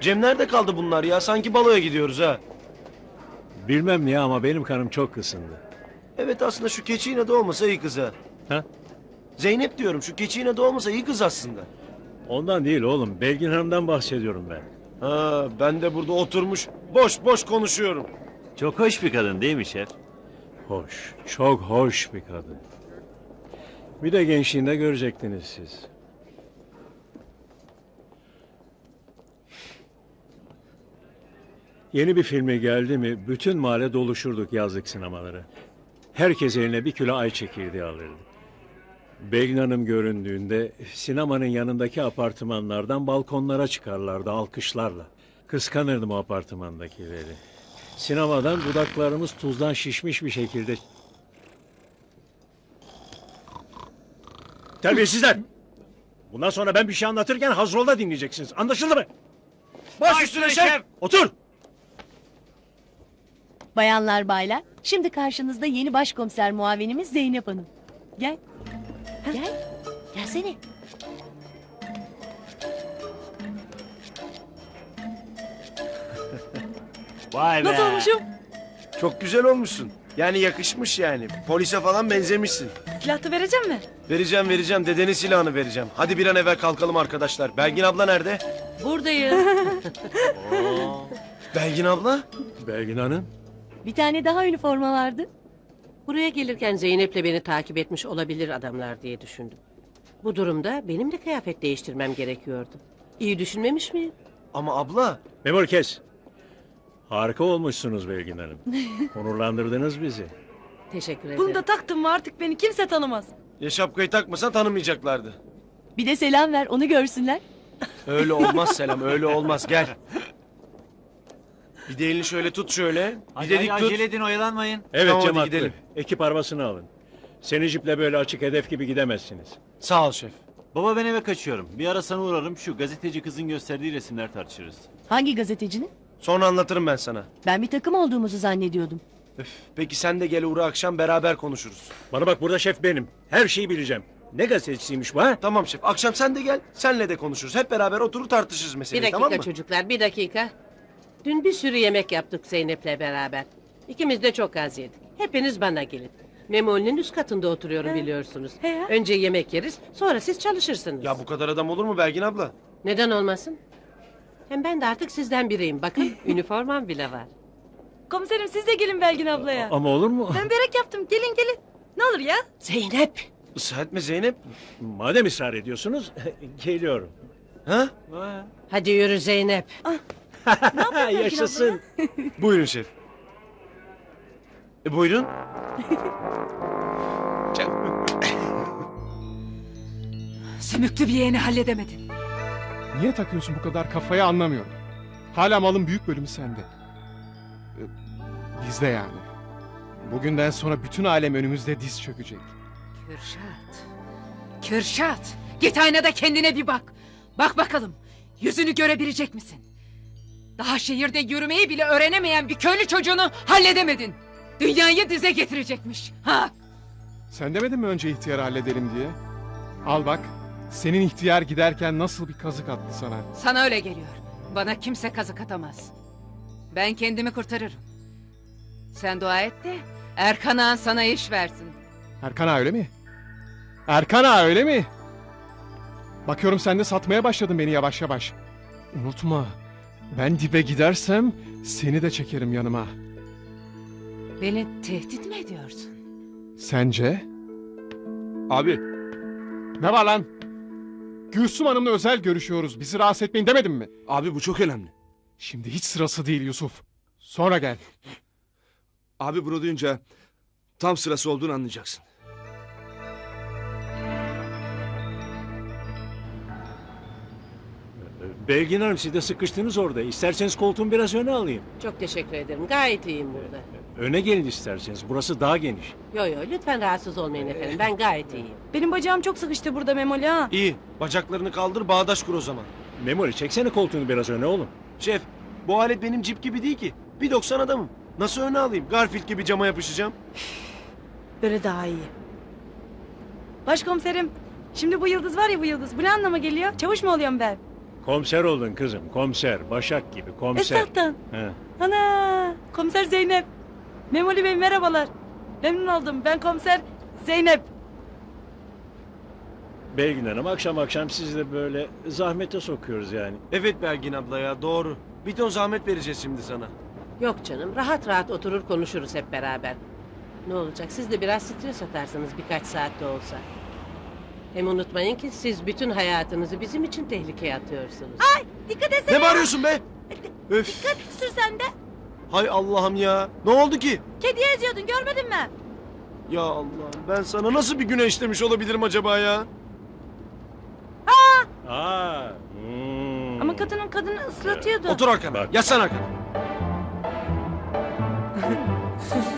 Cem nerede kaldı bunlar ya? Sanki baloya gidiyoruz ha. Bilmem niye ama benim kanım çok kısındı. Evet aslında şu keçi yine de olmasa iyi kız ha. Ha? Zeynep diyorum şu keçi yine de olmasa iyi kız aslında. Ondan değil oğlum. Belgin Hanım'dan bahsediyorum ben. Ha ben de burada oturmuş boş boş konuşuyorum. Çok hoş bir kadın değil mi şef? Hoş. Çok hoş bir kadın. Bir de gençliğinde görecektiniz siz. Yeni bir filmi geldi mi bütün mahalle doluşurduk yazlık sinemaları. Herkes eline bir kilo ay çekirdeği alırdı. Belgin Hanım göründüğünde sinemanın yanındaki apartmanlardan balkonlara çıkarlardı alkışlarla. Kıskanırdım o apartmandakileri. Sinemadan dudaklarımız tuzdan şişmiş bir şekilde... Terbiyesizler! Bundan sonra ben bir şey anlatırken hazrolda dinleyeceksiniz. Anlaşıldı mı? Baş üstüne şef! Otur! Bayanlar baylar, şimdi karşınızda yeni başkomiser muavinimiz Zeynep Hanım. Gel. Gel. Gelsene. Vay be. Nasıl olmuşum? Çok güzel olmuşsun. Yani yakışmış yani. Polise falan benzemişsin. Silahı vereceğim mi? Vereceğim vereceğim dedenin silahını vereceğim. Hadi bir an evvel kalkalım arkadaşlar. Belgin abla nerede? Buradayım. Belgin abla? Belgin Hanım, Bir tane daha üniforma vardı. Buraya gelirken Zeynep'le beni takip etmiş olabilir adamlar diye düşündüm. Bu durumda benim de kıyafet değiştirmem gerekiyordu. İyi düşünmemiş miyim? Ama abla memur kes. Harika olmuşsunuz Belgin Hanım. Onurlandırdınız bizi. Teşekkür ederim. Bunu da taktım mı artık beni kimse tanımaz. ya şapkayı takmasan tanımayacaklardı. Bir de selam ver, onu görsünler. Öyle olmaz Selam öyle olmaz gel. Bir de elini şöyle tut şöyle. Bir Hadi, de hadi dik tut. acele edin oyalanmayın. Evet Tamam, Cem hadi haklı. gidelim. Ekip arabasını alın. Seni jiple böyle açık hedef gibi gidemezsiniz. Sağ ol şef. Baba ben eve kaçıyorum. Bir ara sana uğrarım şu gazeteci kızın gösterdiği resimler tartışırız. Hangi gazetecinin? Sonra anlatırım ben sana. Ben bir takım olduğumuzu zannediyordum. Öf, peki sen de gel uğra akşam beraber konuşuruz. Bana bak burada şef benim. Her şeyi bileceğim. Ne gazetecisiymiş bu ha? Tamam şef. Akşam sen de gel. Senle de konuşuruz. Hep beraber oturur tartışırız bir meseleyi dakika tamam mı? çocuklar, bir dakika. Dün bir sürü yemek yaptık Zeynep'le beraber. İkimiz de çok az yedik. Hepiniz bana gelin. Memoli'nin üst katında oturuyorum biliyorsunuz. He. Önce yemek yeriz, sonra siz çalışırsınız. Ya bu kadar adam olur mu Belgin abla? Neden olmasın? Hem ben de artık sizden biriyim. Bakın üniformam bile var. Komiserim siz de gelin Belgin ablaya. Ama olur mu? Ben börek yaptım. Gelin gelin. Ne olur ya? Zeynep! Israr etme Zeynep. Madem ısrar ediyorsunuz, geliyorum. Ha? Hadi yürü Zeynep. Yaşasın. Buyurun şef. E, buyurun. Sümüklü bir yeğeni halledemedin. Niye takıyorsun bu kadar kafaya anlamıyorum. Hala malın büyük bölümü sende. Ee, Bizde yani. Bugünden sonra bütün alem önümüzde diz çökecek. Kürşat. Kürşat. Git aynada kendine bir bak. Bak bakalım. Yüzünü görebilecek misin? Daha şehirde yürümeyi bile öğrenemeyen bir köylü çocuğunu halledemedin. Dünyayı dize getirecekmiş. Ha? Sen demedin mi önce ihtiyarı halledelim diye? Al bak. Senin ihtiyar giderken nasıl bir kazık attı sana. Sana öyle geliyor. Bana kimse kazık atamaz. Ben kendimi kurtarırım. Sen dua et de Erkan Ağan sana iş versin. Erkan ağa öyle mi? Erkan ağa öyle mi? Bakıyorum sen de satmaya başladın beni yavaş yavaş. Unutma. Ben dibe gidersem seni de çekerim yanıma. Beni tehdit mi ediyorsun? Sence? Abi. Ne var lan? Gülsüm Hanım'la özel görüşüyoruz. Bizi rahatsız etmeyin demedim mi? Abi bu çok önemli. Şimdi hiç sırası değil Yusuf. Sonra gel. Abi bunu duyunca tam sırası olduğunu anlayacaksın. Belgin Hanım siz de sıkıştınız orada. İsterseniz koltuğumu biraz öne alayım. Çok teşekkür ederim. Gayet iyiyim burada. Öne gelin isterseniz. Burası daha geniş. Yo yo lütfen rahatsız olmayın efendim. Ben gayet iyiyim. Benim bacağım çok sıkıştı burada Memoli ha. İyi. Bacaklarını kaldır bağdaş kur o zaman. Memoli çeksene koltuğunu biraz öne oğlum. Şef bu alet benim cip gibi değil ki. Bir 90 adamım. Nasıl öne alayım? Garfield gibi cama yapışacağım. Böyle daha iyi. Başkomiserim. Şimdi bu yıldız var ya bu yıldız. Bu ne anlama geliyor? Çavuş mu oluyorum ben? Komiser oldun kızım, komiser. Başak gibi komiser. Esat'tan. He. Ana komiser Zeynep. Memoli Bey merhabalar. Memnun oldum. Ben komiser Zeynep. Belgin Hanım akşam akşam sizi de böyle zahmete sokuyoruz yani. Evet Belgin abla ya doğru. Bir ton zahmet vereceğiz şimdi sana. Yok canım rahat rahat oturur konuşuruz hep beraber. Ne olacak siz de biraz stres atarsınız birkaç saatte olsa. Hem unutmayın ki siz bütün hayatınızı bizim için tehlikeye atıyorsunuz. Dikkat etsene. Ne bağırıyorsun be? Öf. Dikkat sür sen de. Hay Allah'ım ya. Ne oldu ki? Kediye eziyordun görmedin mi? Ya Allah'ım ben sana nasıl bir günah işlemiş olabilirim acaba ya? Aa. hmm. Ama kadının kadını ıslatıyordu. Otur arkana. Bak. Yaslan arkana.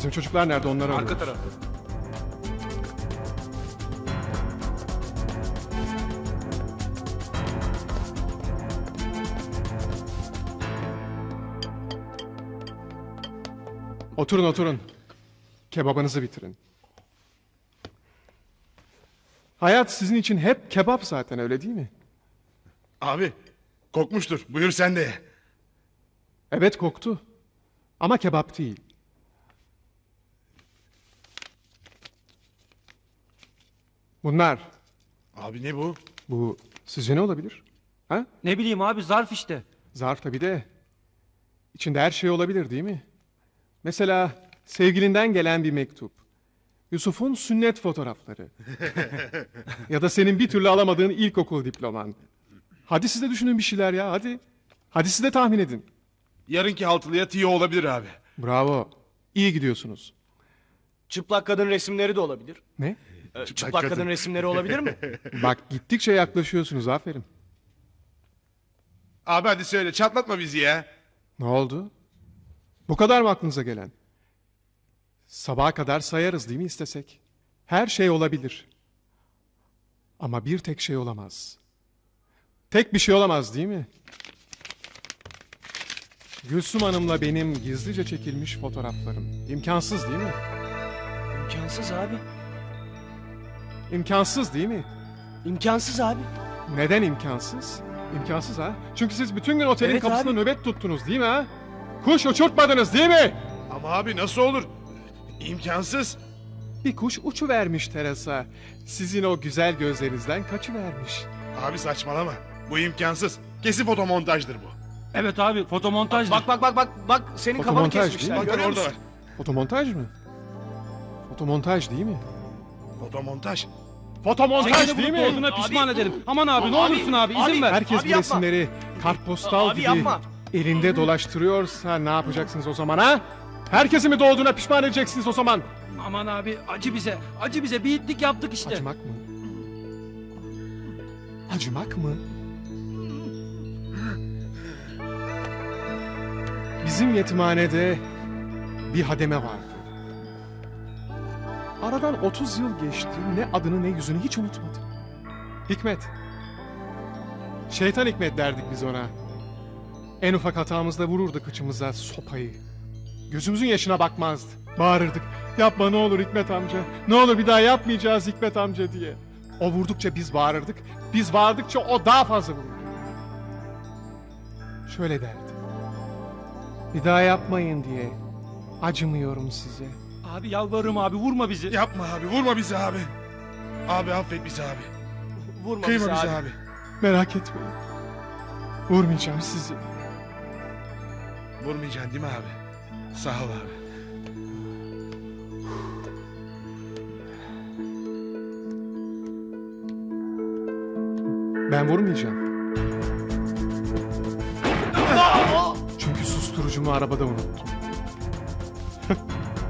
Bizim çocuklar nerede onları Arka arıyoruz. tarafta. Oturun oturun. Kebabınızı bitirin. Hayat sizin için hep kebap zaten öyle değil mi? Abi kokmuştur. Buyur sen de. Evet koktu. Ama kebap değil. Bunlar. Abi ne bu? Bu sizce ne olabilir? Ha? Ne bileyim abi zarf işte. Zarf tabii de. İçinde her şey olabilir değil mi? Mesela sevgilinden gelen bir mektup. Yusuf'un sünnet fotoğrafları. ya da senin bir türlü alamadığın ilkokul diploman. Hadi siz de düşünün bir şeyler ya hadi. Hadi siz de tahmin edin. Yarınki haltılıya tiyo olabilir abi. Bravo. İyi gidiyorsunuz. Çıplak kadın resimleri de olabilir. Ne? Çıplak, kadın. resimleri olabilir mi? Bak gittikçe yaklaşıyorsunuz aferin. Abi hadi söyle çatlatma bizi ya. Ne oldu? Bu kadar mı aklınıza gelen? Sabaha kadar sayarız değil mi istesek? Her şey olabilir. Ama bir tek şey olamaz. Tek bir şey olamaz değil mi? Gülsüm Hanım'la benim gizlice çekilmiş fotoğraflarım. İmkansız değil mi? İmkansız abi. İmkansız değil mi? İmkansız abi. Neden imkansız? İmkansız ha? Çünkü siz bütün gün otelin Evet kapısında abi. nöbet tuttunuz değil mi ha? Kuş uçurtmadınız değil mi? Ama abi nasıl olur? İmkansız. Bir kuş uçu vermiş terasa. Sizin o güzel gözlerinizden kaçıvermiş. Abi saçmalama. Bu imkansız. Kesin fotomontajdır bu. Evet abi fotomontaj. Bak bak bak bak bak senin kafanı Fotomontaj kesmişler. değil mi? Bak görüyor orada musun? var. Fotomontaj mı? Fotomontaj değil mi? Fotomontaj. Fotomontaj değil mi? olduğuna pişman ederim. Aman abi ne olursun abi izin abi, ver. Herkes Abi bu resimleri kartpostal Abi gibi yapma. elinde dolaştırıyorsa ne yapacaksınız o zaman ha? Herkesi mi doğduğuna pişman edeceksiniz o zaman? Aman abi acı bize. Acı bize bir itlik yaptık işte. Acımak mı? Acımak mı? Bizim yetimhanede bir hademe vardı. Aradan 30 yıl geçti. Ne adını ne yüzünü hiç unutmadım. Hikmet. Şeytan Hikmet derdik biz ona. En ufak hatamızda vururdu kıçımıza sopayı. Gözümüzün yaşına bakmazdı. Bağırırdık. Yapma ne olur Hikmet amca. Ne olur bir daha yapmayacağız Hikmet amca diye. O vurdukça biz bağırırdık. Biz bağırdıkça o daha fazla vururdu. Şöyle derdi. Bir daha yapmayın diye. Acımıyorum size. Abi yalvarırım abi vurma bizi. Yapma abi vurma bizi abi. Abi affet bizi abi. Vurma Kıyma bizi abi. Merak etmeyin. Vurmayacağım sizi. Vurmayacaksın değil mi abi? Sağ ol abi. Ben vurmayacağım. Çünkü susturucumu arabada unuttum.